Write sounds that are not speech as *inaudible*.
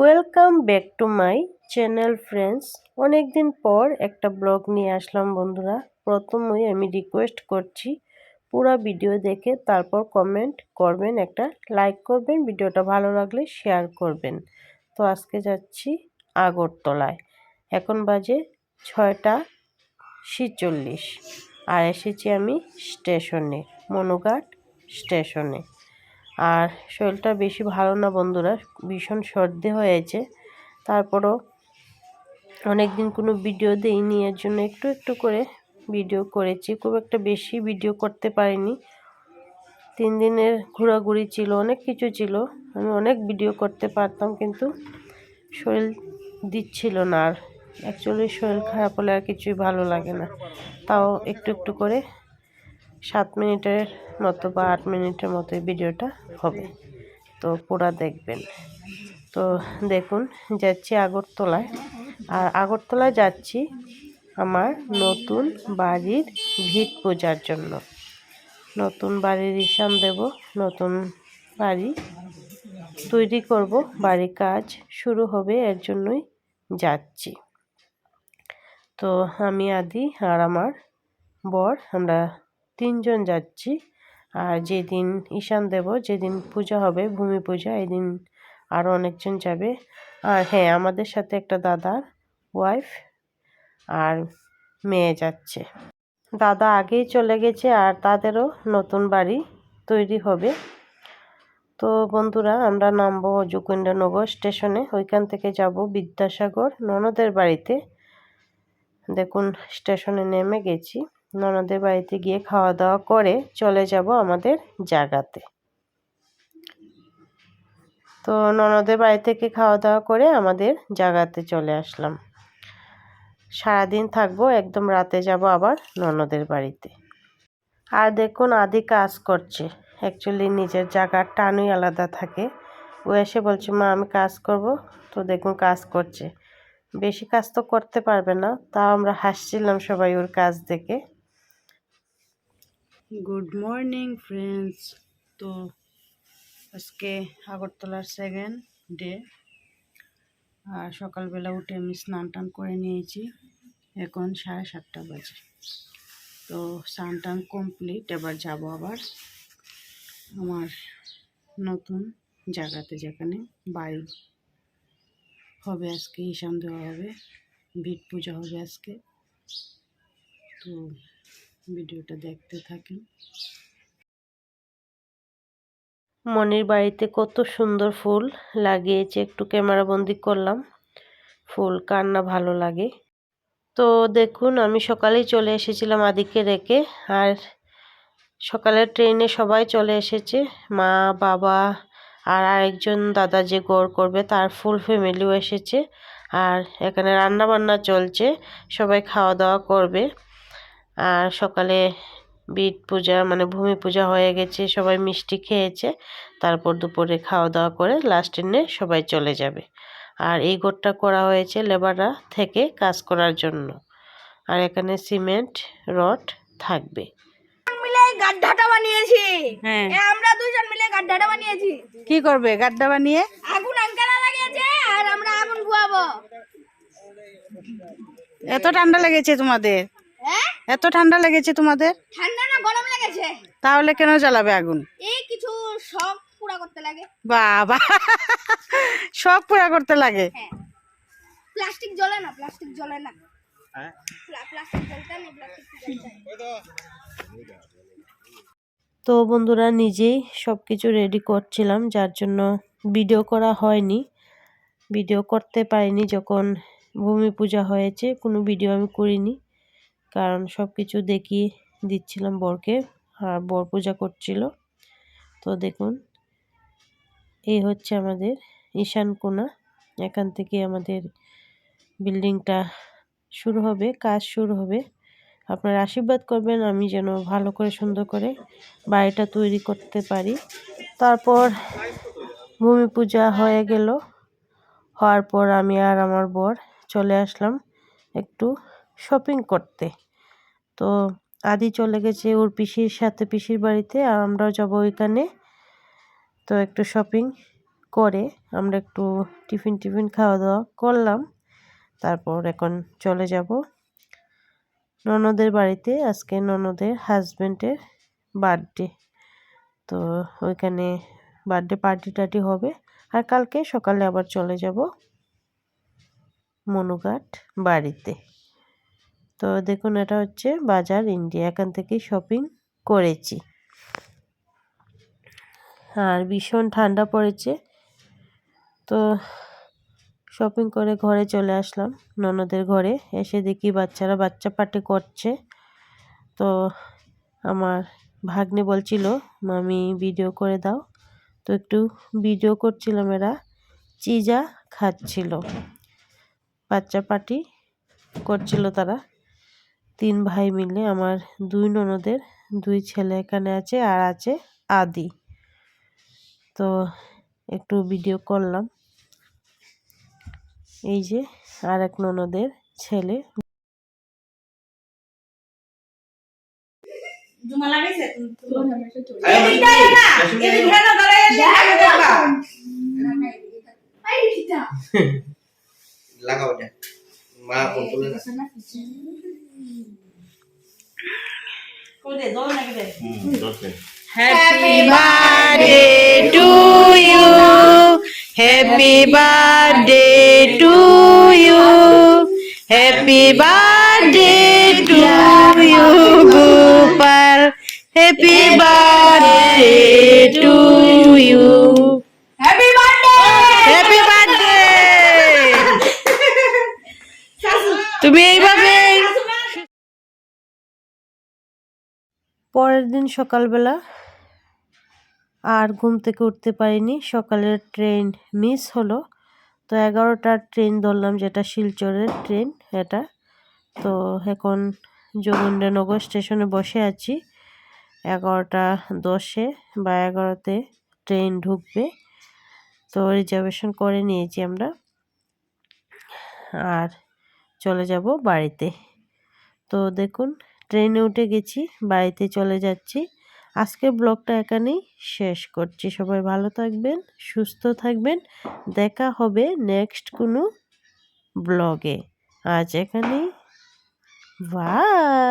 Welcome back to my channel friends অনেক দিন পর একটা ব্লগ নিয়ে আসলাম, বন্ধুরা। প্রথমেই আমি রিকোয়েস্ট করছি পুরো ভিডিও দেখে তারপর কমেন্ট করবেন, একটা লাইক করবেন ভিডিওটা ভালো লাগলে শেয়ার করবেন। তো আজকে যাচ্ছি আগরতলায়। এখন বাজে ছয়টা ছিচল্লিশ। আর এসেছি আমি স্টেশনে, মনুঘাট স্টেশনে। আর শরীরটা বেশি ভালো না বন্ধুরা, ভীষণ সর্দি হয়েছে। তারপরও অনেক দিন কোনো ভিডিও দেইনি, এর জন্য একটু একটু করে ভিডিও করেছি। খুব একটা বেশি ভিডিও করতে পারিনি। তিন দিনের ঘোরাঘুরি ছিল, অনেক কিছু ছিল। আমি অনেক ভিডিও করতে পারতাম, কিন্তু শরীর দিচ্ছিল না আর। অ্যাকচুয়ালি শরীর খারাপ হলে আর কিছুই ভালো লাগে না। তাও একটু একটু করে সাত মিনিটের মতো বা আট মিনিটের মতো ভিডিওটা হবে। তো পুরা দেখবেন। তো দেখুন, যাচ্ছি আগরতলায়। আর আগরতলায় যাচ্ছি আমার নতুন বাড়ির ভিট পূজার জন্য। নতুন বাড়ির ইসান দেব, নতুন বাড়ি তৈরি করব বাড়ির কাজ শুরু হবে এর জন্যই যাচ্ছি। তো আমি আদি আর আমার বর, আমরা তিনজন যাচ্ছি। আর যেদিন ঈশান দেব, যেদিন পূজা হবে, ভূমি পূজা, এদিন আরও অনেকজন যাবে। আর হ্যাঁ আমাদের সাথে একটা দাদার ওয়াইফ আর মেয়ে যাচ্ছে। দাদা আগেই চলে গেছে আর তাদেরও নতুন বাড়ি তৈরি হবে। তো বন্ধুরা, আমরা নামবো যোগেন্দ্রনগর স্টেশনে। ওইখান থেকে যাব বিদ্যাসাগর ননদের বাড়িতে। দেখুন, স্টেশনে নেমে গেছি। ননদের বাড়িতে গিয়ে খাওয়া দাওয়া করে চলে যাব আমাদের জায়গাতে। তো ননদের বাড়ি থেকে খাওয়া দাওয়া করে আমাদের জায়গাতে চলে আসলাম। সারাদিন থাকব, একদম রাতে যাব আবার ননদের বাড়িতে। আর দেখুন, আদি কাজ করছে। অ্যাকচুয়ালি নিজের জায়গার টানই আলাদা থাকে। ও এসে বলছে, মা, আমি কাজ করব। তো দেখুন, কাজ করছে। বেশি কাজ তো করতে পারবে না, তাও আমরা হাসছিলাম সবাই ওর কাজ দেখে। গুড মর্নিং ফ্রেন্ডস তো আজকে আগরতলার সেকেন্ড ডে আর সকালবেলা উঠে আমি স্নান টান করে নিয়েছি। এখন সাড়ে সাতটা বাজে। তো স্নান টান কমপ্লিট এবার যাব আবার আমার নতুন জায়গাতে, যেখানে বাড়ি হবে আজকে ঈশান দেওয়া হবে, ভিট পূজা হবে আজকে। তো ভিডিওটা দেখতে থাকেন। মনির বাড়িতে কত সুন্দর ফুল লাগিয়েছে, একটু ক্যামেরা বন্দি করলাম। ফুল কার না ভালো লাগে। তো দেখুন, আমি সকালেই চলে এসেছিলাম আদিকে রেখে, আর সকালের ট্রেনে সবাই চলে এসেছে। মা, বাবা আর আরেকজন দাদা যে গড় করবে, তার ফুল ফ্যামিলিও এসেছে। আর এখানে রান্না বান্না চলছে, সবাই খাওয়া দাওয়া করবে। আর সকালে বিট পূজা মানে ভূমি পূজা হয়ে গেছে সবাই মিষ্টি খেয়েছে। তারপর দুপুরে খাওয়া দাওয়া করে লাস্ট দিনে সবাই চলে যাবে। আর এই ঘরটা করা হয়েছে লেবাররা থেকে কাজ করার জন্য। আর এখানে সিমেন্ট রড থাকবে। মিলে গাড্ডাটা বানিয়েছি। হ্যাঁ। আমরা দুইজন মিলে গাড্ডাটা বানিয়েছি। কি করবে গাড্ডা বানিয়ে? আগুন আঙ্কারা লাগিয়েছে আর আমরা আগুন এত ঠান্ডা লেগেছে তোমাদের। এত ঠান্ডা লেগেছে তোমাদের? ঠান্ডা না গরম লেগেছে। তাহলে কেন জ্বালাবে আগুন? এই কিছু শখ পুরা করতে লাগে। বাবা শখ পুরা করতে লাগে। হ্যাঁ। প্লাস্টিক জ্বলে না প্লাস্টিক জ্বলে না। জ্বলতে তো বন্ধুরা নিজেই সব কিছু রেডি করছিলাম যার জন্য ভিডিও করা হয়নি। ভিডিও করতে পারিনি যখন ভূমি পূজা হয়েছে কোনো ভিডিও আমি করিনি। কারণ সব কিছু দেখিয়ে দিচ্ছিলাম বরকে, আর বর পূজা করছিল। তো দেখুন, এই হচ্ছে আমাদের ঈশান কোনা। এখান থেকে আমাদের বিল্ডিংটা শুরু হবে, কাজ শুরু হবে। আপনারা আশীর্বাদ করবেন, আমি যেন ভালো করে সুন্দর করে বাড়িটা তৈরি করতে পারি। তারপর ভূমি পূজা হয়ে গেল, হওয়ার পর আমি আর আমার বর চলে আসলাম একটু শপিং করতে। তো আদি চলে গেছে ওর পিসির সাথে পিসির বাড়িতে, আর আমরাও যাব ওইখানে। তো একটু শপিং করে আমরা একটু টিফিন টিফিন খাওয়া দাওয়া করলাম। তারপর এখন চলে যাব ননদের বাড়িতে। আজকে ননদের হাজব্যান্ডের বার্থডে তো ওইখানে বার্থডে পার্টি টার্টি হবে। আর কালকে সকালে আবার চলে যাব মনুঘাট বাড়িতে। তো দেখুন, এটা হচ্ছে বাজার ইন্ডিয়া। এখান থেকেই শপিং করেছি। আর ভীষণ ঠান্ডা পড়েছে। তো শপিং করে ঘরে চলে আসলাম। ননদের ঘরে এসে দেখি বাচ্চারা বাচ্চা পার্টি করছে। তো আমার ভাগ্নে বলছিল, মামি ভিডিও করে দাও। তো একটু ভিডিও করছিলাম এরা। চিজা খাচ্ছিল। বাচ্চা পার্টি করছিল তারা। তিন ভাই মিলে আমার দুই ননদের দুই ছেলে এখানে আছে আর আছে আদি। তো একটু ভিডিও করলাম। এই যে আর এক ননদের ছেলে *laughs* লাগাও মা phone Happy birthday to you. Happy birthday to you. Happy birthday to you, Gopal. Happy birthday to you. Happy birthday Happy birthday. তুমি এইভাবে পরের দিন সকালবেলা আর ঘুম থেকে উঠতে পারিনি। সকালের ট্রেন মিস হলো। তো এগারোটার ট্রেন ধরলাম, যেটা শিলচরের ট্রেন এটা। তো এখন যোগেন্দ্রনগর স্টেশনে বসে আছি। এগারোটা দশে বা এগারোতে ট্রেন ঢুকবে। তো রিজার্ভেশন করে নিয়েছি আমরা। আর চলে যাব বাড়িতে। তো দেখুন ট্রেনে উঠে গেছি, বাড়িতে চলে যাচ্ছি। আজকের ব্লগটা এখানেই শেষ করছি। সবাই ভালো থাকবেন, সুস্থ থাকবেন। দেখা হবে নেক্সট কোনো ব্লগে। আজ এখানেই। বাই